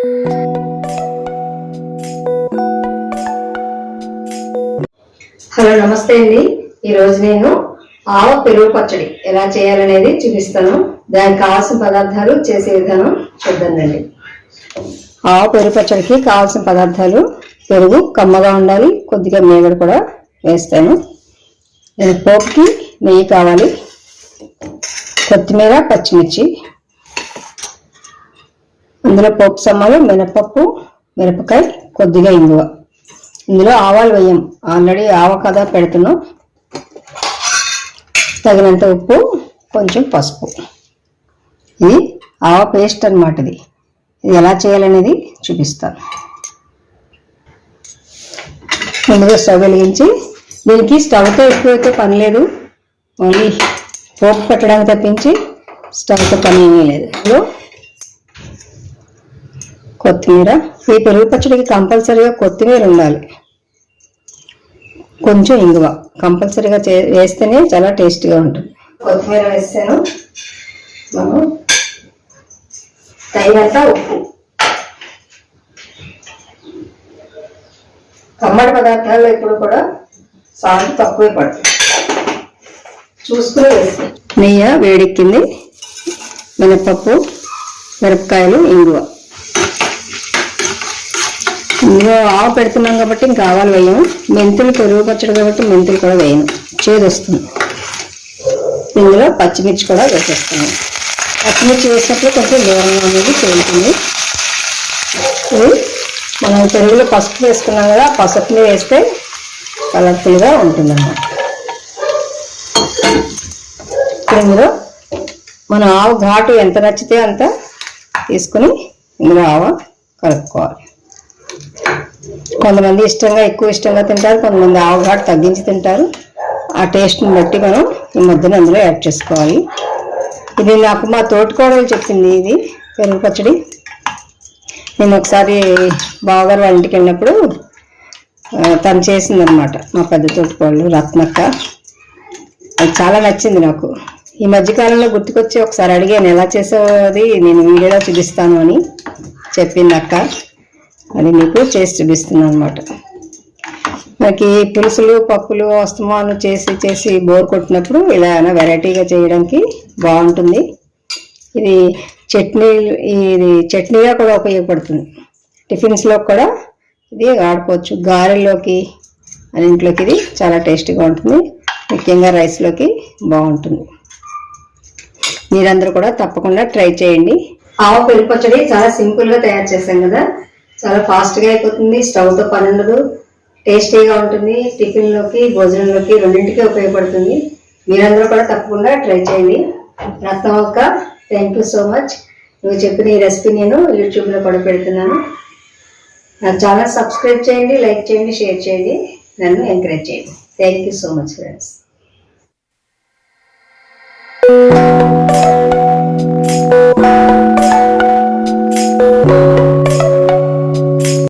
Hello నమస్తే అండి. ఈరోజు నేను ఆవ పెరుగు పచ్చడి ఎలా చేయాలనేది చూపిస్తాను. దానికి కావాల్సిన పదార్థాలు చేసే విధానం చూద్దామండి ఆవ పెరుగు పచ్చడికి కావాల్సిన పదార్థాలు పెరుగు కమ్మగా ఉండాలి కొద్దిగా మేగడ కూడా వేస్తాను. నేను పోపుకి నెయ్యి కావాలి కొత్తిమీర పచ్చిమిర్చి అందులో పోపు సమ్మలు మినపప్పు మిరపకాయ కొద్దిగా ఇంగువ. ఇందులో ఆవాలు వేయం. ఆల్రెడీ ఆవ కదా పెడుతున్నాం. తగినంత ఉప్పు కొంచెం పసుపు. ఇది ఆవ పేస్ట్ అనమాట ఇది. ఇది ఎలా చేయాలనేది చూపిస్తాను. ముందుగా స్టవ్ వెలిగించి దీనికి స్టవ్తో ఎక్కువైతే పని లేదు. ఓన్లీ పోపు పెట్టడానికి తప్పించి స్టవ్తో పని ఏమీ లేదు. ఇందులో కొత్తిమీర ఈ పెరుగు పచ్చడికి కంపల్సరీగా కొత్తిమీర ఉండాలి. కొంచెం ఇంగువ. కంపల్సరీగా వేస్తేనే చాలా టేస్టీగా ఉంటుంది. కొత్తిమీర వేస్తాను మనం తగినంత ఉప్పు. కమ్మడి పదార్థాల్లో ఇప్పుడు కూడా సాల్ట్ తక్కువే పడుతుంది. చూసుకుని వేస్తాను నెయ్యి వేడెక్కింది. మినపప్పు మిరపకాయలు ఇంగువ. ఇందులో ఆవు పెడుతున్నాం కాబట్టి ఇంకా ఆవాలు వేయము. మెంతులు పెరుగు పచ్చడి కాబట్టి మెంతులు కూడా వేయను. చేదు వస్తుంది. ఇందులో పచ్చిమిర్చి కూడా వేసేస్తాము పచ్చిమిర్చి వేసినప్పుడు కొంచెం దూరంగా అనేది తేలుతుంది మనం పెరుగులో పసుపు వేసుకున్నాం కదా ఆ పసుపుని వేస్తే కలర్ఫుల్గా ఉంటుంది అన్నమాట ఇందులో మన ఆవు ఘాటు ఎంత నచ్చితే అంత తీసుకుని ఇందులో ఆవ కలుపుకోవాలి. కొంతమంది ఇష్టంగా ఎక్కువ ఇష్టంగా తింటారు కొంతమంది ఆవఘాటు తగ్గించి తింటారు. ఆ టేస్ట్ని బట్టి మనం ఈ మధ్యన అందులో యాడ్ చేసుకోవాలి. ఇది నాకు మా తోటికోడలు చెప్పింది ఇది పెరుగు పచ్చడి. నేను ఒకసారి బావగారు వాళ్ళ ఇంటికి వెళ్ళినప్పుడు తను చేసిందనమాట మా పెద్ద తోటికోళ్ళు రత్నక్క. అది చాలా నచ్చింది నాకు. ఈ మధ్యకాలంలో గుర్తుకొచ్చి ఒకసారి అడిగాను ఎలా చేసేది నేను వీడియోలో చూపిస్తాను అని చెప్పింది అక్క. అది మీకు చేసి చూపిస్తున్నాను అనమాట మనకి పులుసులు పప్పులు అస్తమాను చేసి చేసి బోర్ కొట్టినప్పుడు ఇలా అయినా వెరైటీగా చేయడానికి బాగుంటుంది. ఇది చట్నీ ఇది చట్నీగా కూడా ఉపయోగపడుతుంది. టిఫిన్స్లో కూడా ఇది వాడుకోవచ్చు. గారెల్లోకి అన్నింటిలోకి ఇది చాలా టేస్టీగా ఉంటుంది. ముఖ్యంగా రైస్లోకి బాగుంటుంది. మీరందరూ కూడా తప్పకుండా ట్రై చేయండి. ఆవు పెరుగు పచ్చడి చాలా సింపుల్గా తయారు చేశాం కదా. చాలా ఫాస్ట్గా అయిపోతుంది. స్టవ్తో పని ఉండదు. టేస్టీగా ఉంటుంది. టిఫిన్లోకి భోజనంలోకి రెండింటికి ఉపయోగపడుతుంది. మీరందరూ కూడా తప్పకుండా ట్రై చేయండి. రత్నం ఒక్క థ్యాంక్ యూ సో మచ్ నువ్వు చెప్పిన ఈ రెసిపీ నేను యూట్యూబ్లో కూడా పెడుతున్నాను. నా ఛానల్ సబ్స్క్రైబ్ చేయండి లైక్ చేయండి షేర్ చేయండి. నన్ను ఎంకరేజ్ చేయండి. Thank you so much friends